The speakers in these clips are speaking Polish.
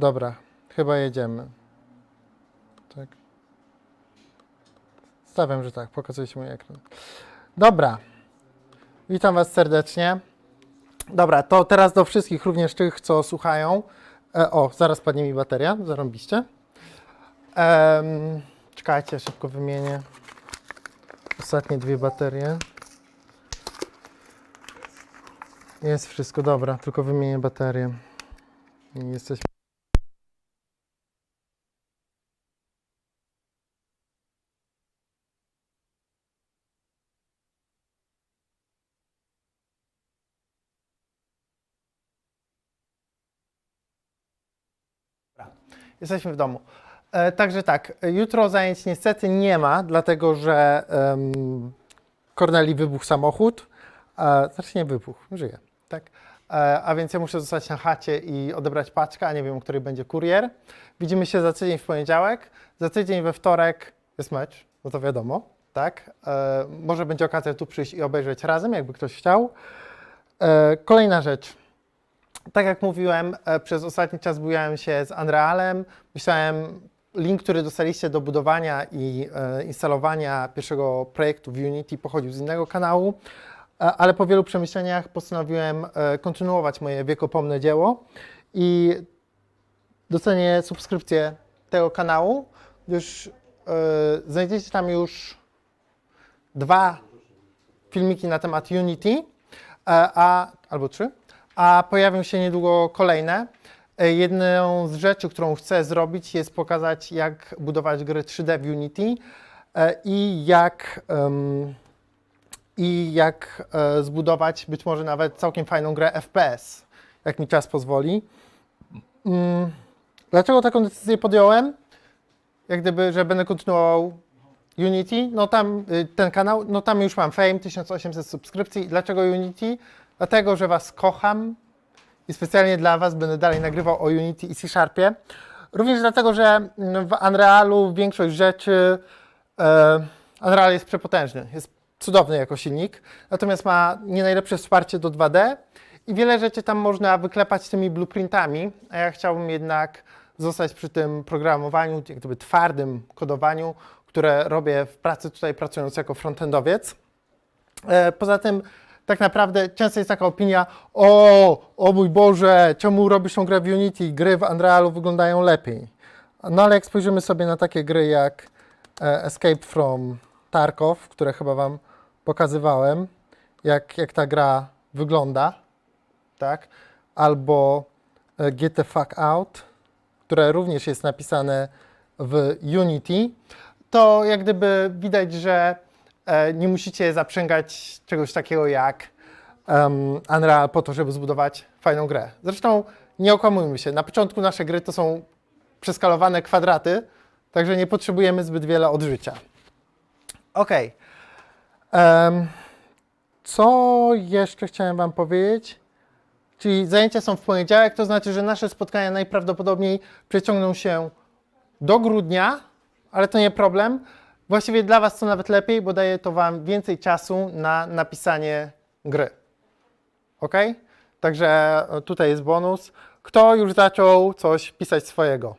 Dobra, chyba jedziemy. Tak. Stawiam, że tak, pokazuje się mój ekran. Dobra. Witam Was serdecznie. Dobra, to teraz do wszystkich, również tych, co słuchają. E, o, zaraz padnie mi bateria, zarąbiście. Czekajcie, szybko wymienię ostatnie dwie baterie. Jest wszystko dobra, tylko wymienię baterię. Jesteśmy. Jesteśmy w domu. E, także tak, jutro zajęć niestety nie ma, dlatego że Korneli wybuchł samochód. E, znaczy nie wybuchł, żyje, tak? E, a więc ja muszę zostać na chacie i odebrać paczkę, a nie wiem, o której będzie kurier. Widzimy się za tydzień w poniedziałek. Za tydzień we wtorek jest mecz, no to wiadomo, tak? E, może będzie okazja tu przyjść i obejrzeć razem, jakby ktoś chciał. E, kolejna rzecz tak jak mówiłem, e, przez ostatni czas bujałem się z Unrealem. Myślałem, link, który dostaliście do budowania i e, instalowania pierwszego projektu w Unity pochodził z innego kanału, e, ale po wielu przemyśleniach postanowiłem kontynuować moje wiekopomne dzieło i docenię subskrypcję tego kanału, gdyż znajdziecie tam już dwa filmiki na temat Unity, a, albo trzy, a pojawią się niedługo kolejne. E, Jedną z rzeczy, którą chcę zrobić, jest pokazać, jak budować gry 3D w Unity e, i jak, i jak e, zbudować być może nawet całkiem fajną grę FPS, jak mi czas pozwoli. Mm, Dlaczego taką decyzję podjąłem? Jak gdyby, że będę kontynuował Unity, no tam y, ten kanał, no tam już mam fame, 1800 subskrypcji. Dlaczego Unity? Dlatego, że Was kocham i specjalnie dla Was będę dalej nagrywał o Unity i C-Sharpie. Również dlatego, że w Unrealu większość rzeczy, e, Unreal jest przepotężny, jest cudowny jako silnik, natomiast ma nie najlepsze wsparcie do 2D i wiele rzeczy tam można wyklepać tymi blueprintami, a ja chciałbym jednak zostać przy tym programowaniu, jak gdyby twardym kodowaniu, które robię w pracy tutaj pracując jako frontendowiec. E, Poza tym, tak naprawdę często jest taka opinia, o, o mój Boże, czemu robisz tą grę w Unity? Gry w Unrealu wyglądają lepiej. No ale jak spojrzymy sobie na takie gry jak e, Escape from Tarkov, które chyba Wam pokazywałem, jak, jak ta gra wygląda, tak? Albo e, Get the Fuck Out, które również jest napisane w Unity, to jak gdyby widać, że nie musicie zaprzęgać czegoś takiego jak um, Unreal po to, żeby zbudować fajną grę. Zresztą nie okłamujmy się, na początku nasze gry to są przeskalowane kwadraty, także nie potrzebujemy zbyt wiele odżycia. Ok. Em, co jeszcze chciałem Wam powiedzieć? Czyli zajęcia są w poniedziałek, to znaczy, że nasze spotkania najprawdopodobniej przeciągną się do grudnia, ale to nie problem. Właściwie dla Was to nawet lepiej, bo daje to Wam więcej czasu na napisanie gry. Ok? Także e, tutaj jest bonus. Kto już zaczął coś pisać swojego?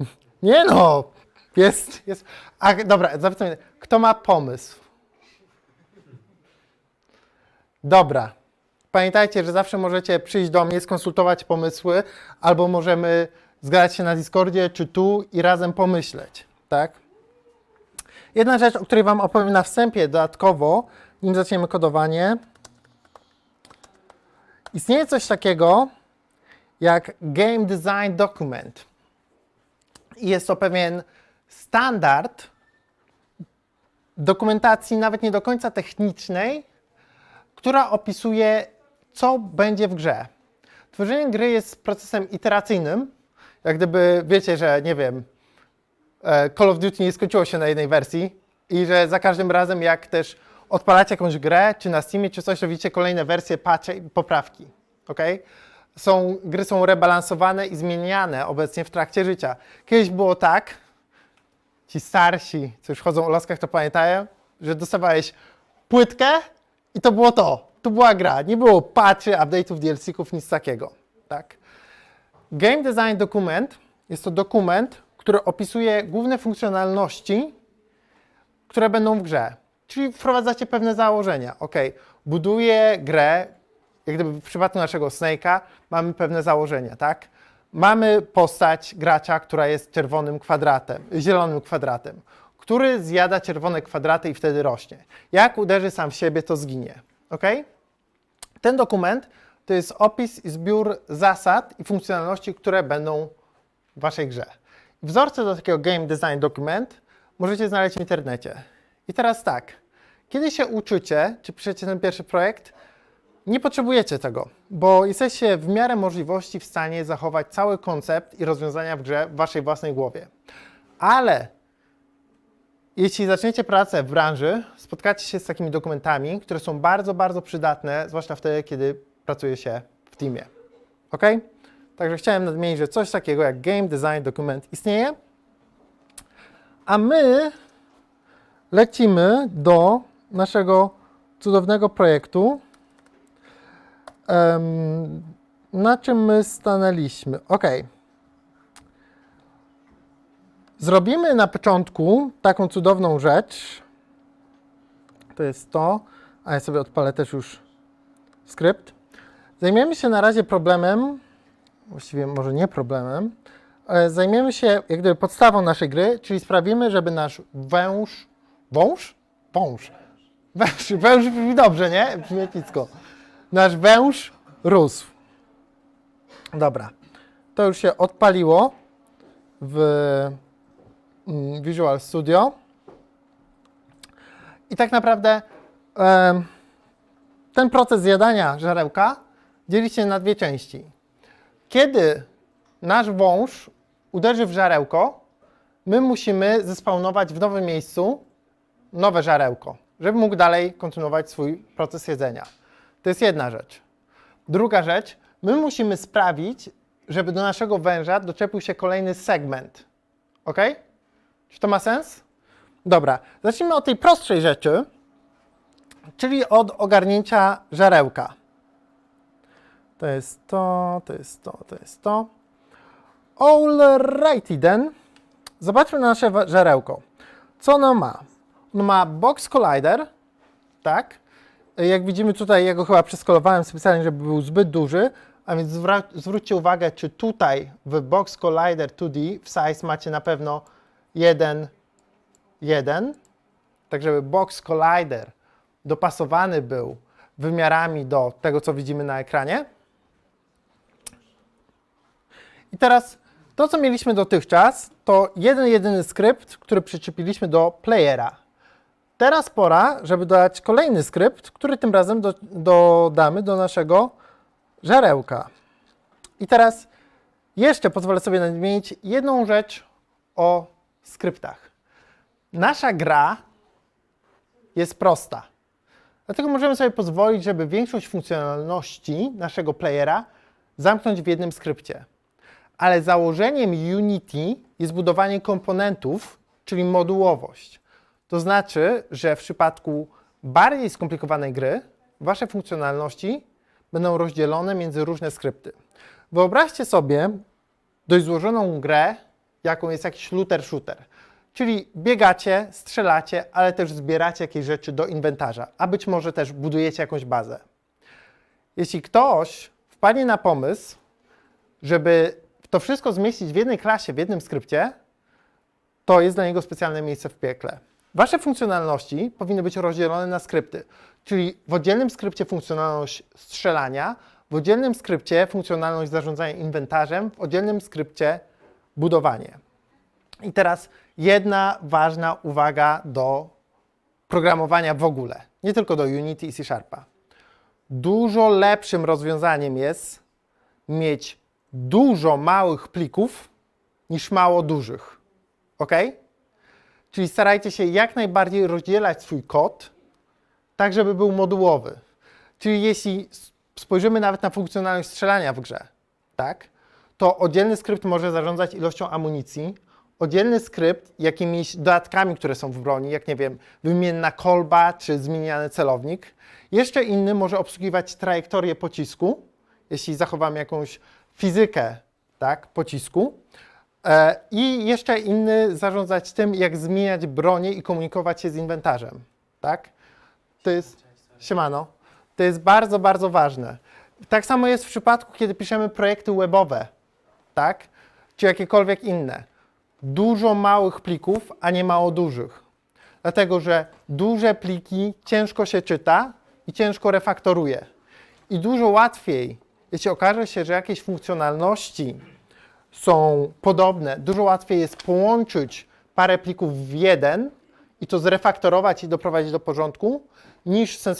Nie no! Jest, jest. A dobra, zapytam, kto ma pomysł? Dobra. Pamiętajcie, że zawsze możecie przyjść do mnie, skonsultować pomysły, albo możemy zgadać się na Discordzie, czy tu i razem pomyśleć, tak? Jedna rzecz, o której Wam opowiem na wstępie dodatkowo, nim zaczniemy kodowanie. Istnieje coś takiego jak Game Design Document. I jest to pewien standard dokumentacji, nawet nie do końca technicznej, która opisuje, co będzie w grze. Tworzenie gry jest procesem iteracyjnym. Jak gdyby wiecie, że nie wiem, e, Call of Duty nie skończyło się na jednej wersji i że za każdym razem, jak też odpalacie jakąś grę, czy na Steamie, czy coś, to widzicie kolejne wersje, patche i poprawki. ok? Są, gry są rebalansowane i zmieniane obecnie w trakcie życia. Kiedyś było tak, ci starsi, co już chodzą o laskach, to pamiętają, że dostawałeś płytkę i to było to. to była gra, nie było patchy, update'ów, DLC-ków, nic takiego, tak? Game Design Document jest to dokument, który opisuje główne funkcjonalności, które będą w grze. Czyli wprowadzacie pewne założenia. Ok, buduję grę, jak gdyby w przypadku naszego Snake'a mamy pewne założenia, tak? Mamy postać gracza, która jest czerwonym kwadratem, zielonym kwadratem, który zjada czerwone kwadraty i wtedy rośnie. Jak uderzy sam w siebie, to zginie. Ok? Ten dokument to jest opis i zbiór zasad i funkcjonalności, które będą w waszej grze. Wzorce do takiego Game Design Document możecie znaleźć w internecie. I teraz tak, kiedy się uczycie, czy piszecie ten pierwszy projekt, nie potrzebujecie tego, bo jesteście w miarę możliwości w stanie zachować cały koncept i rozwiązania w grze w waszej własnej głowie. Ale jeśli zaczniecie pracę w branży, spotkacie się z takimi dokumentami, które są bardzo, bardzo przydatne, zwłaszcza wtedy, kiedy pracuje się w teamie. Ok? Także chciałem nadmienić, że coś takiego jak Game Design Document istnieje. A my lecimy do naszego cudownego projektu. Em, na czym my stanęliśmy? Ok. Zrobimy na początku taką cudowną rzecz. To jest to, a ja sobie odpalę też już skrypt. Zajmiemy się na razie problemem, właściwie może nie problemem, zajmiemy się jak gdyby podstawą naszej gry, czyli sprawimy, żeby nasz węż, wąż? Wąż. Węż, węż brzmi dobrze, nie? Brzmi epicko. Nasz węż rósł. Dobra. To już się odpaliło w mm, Visual Studio. I tak naprawdę ten proces zjadania żarełka dzieli się na dwie części. Kiedy nasz wąż uderzy w żarełko, my musimy zespawnować w nowym miejscu nowe żarełko, żeby mógł dalej kontynuować swój proces jedzenia. To jest jedna rzecz. Druga rzecz, my musimy sprawić, żeby do naszego węża doczepił się kolejny segment. Ok? Czy to ma sens? Dobra, zacznijmy od tej prostszej rzeczy, czyli od ogarnięcia żarełka. To jest to, to jest to, to jest to. Alrighty then. Zobaczmy na nasze żarełko. Co ono ma? Ono ma box collider, tak? Jak widzimy tutaj, ja go chyba przeskolowałem specjalnie, żeby był zbyt duży, a więc zwróćcie uwagę, czy tutaj w box collider 2D w size macie na pewno 1, 1, tak żeby box collider dopasowany był wymiarami do tego, co widzimy na ekranie. I teraz to, co mieliśmy dotychczas, to jeden jedyny skrypt, który przyczepiliśmy do playera. Teraz pora, żeby dodać kolejny skrypt, który tym razem do, dodamy do naszego żarełka. I teraz jeszcze pozwolę sobie nadmienić jedną rzecz o skryptach. Nasza gra jest prosta. Dlatego możemy sobie pozwolić, żeby większość funkcjonalności naszego playera zamknąć w jednym skrypcie. Ale założeniem Unity jest budowanie komponentów, czyli modułowość. To znaczy, że w przypadku bardziej skomplikowanej gry, wasze funkcjonalności będą rozdzielone między różne skrypty. Wyobraźcie sobie dość złożoną grę, jaką jest jakiś looter-shooter. Czyli biegacie, strzelacie, ale też zbieracie jakieś rzeczy do inwentarza, a być może też budujecie jakąś bazę. Jeśli ktoś wpadnie na pomysł, żeby to wszystko zmieścić w jednej klasie, w jednym skrypcie, to jest dla niego specjalne miejsce w piekle. Wasze funkcjonalności powinny być rozdzielone na skrypty, czyli w oddzielnym skrypcie funkcjonalność strzelania, w oddzielnym skrypcie funkcjonalność zarządzania inwentarzem, w oddzielnym skrypcie budowanie. I teraz jedna ważna uwaga do programowania w ogóle, nie tylko do Unity i C Sharpa. Dużo lepszym rozwiązaniem jest mieć dużo małych plików niż mało dużych. Ok? Czyli starajcie się jak najbardziej rozdzielać swój kod, tak żeby był modułowy. Czyli jeśli spojrzymy nawet na funkcjonalność strzelania w grze, tak? To oddzielny skrypt może zarządzać ilością amunicji, oddzielny skrypt jakimiś dodatkami, które są w broni, jak nie wiem, wymienna kolba czy zmieniany celownik. Jeszcze inny może obsługiwać trajektorię pocisku, jeśli zachowamy jakąś fizykę tak, pocisku. E, I jeszcze inny zarządzać tym, jak zmieniać bronię i komunikować się z inwentarzem. Tak? To jest. Siemano. To jest bardzo, bardzo ważne. Tak samo jest w przypadku, kiedy piszemy projekty webowe, tak? Czy jakiekolwiek inne. Dużo małych plików, a nie mało dużych. Dlatego, że duże pliki ciężko się czyta i ciężko refaktoruje. I dużo łatwiej, jeśli okaże się, że jakieś funkcjonalności są podobne, dużo łatwiej jest połączyć parę plików w jeden i to zrefaktorować i doprowadzić do porządku, niż sensownie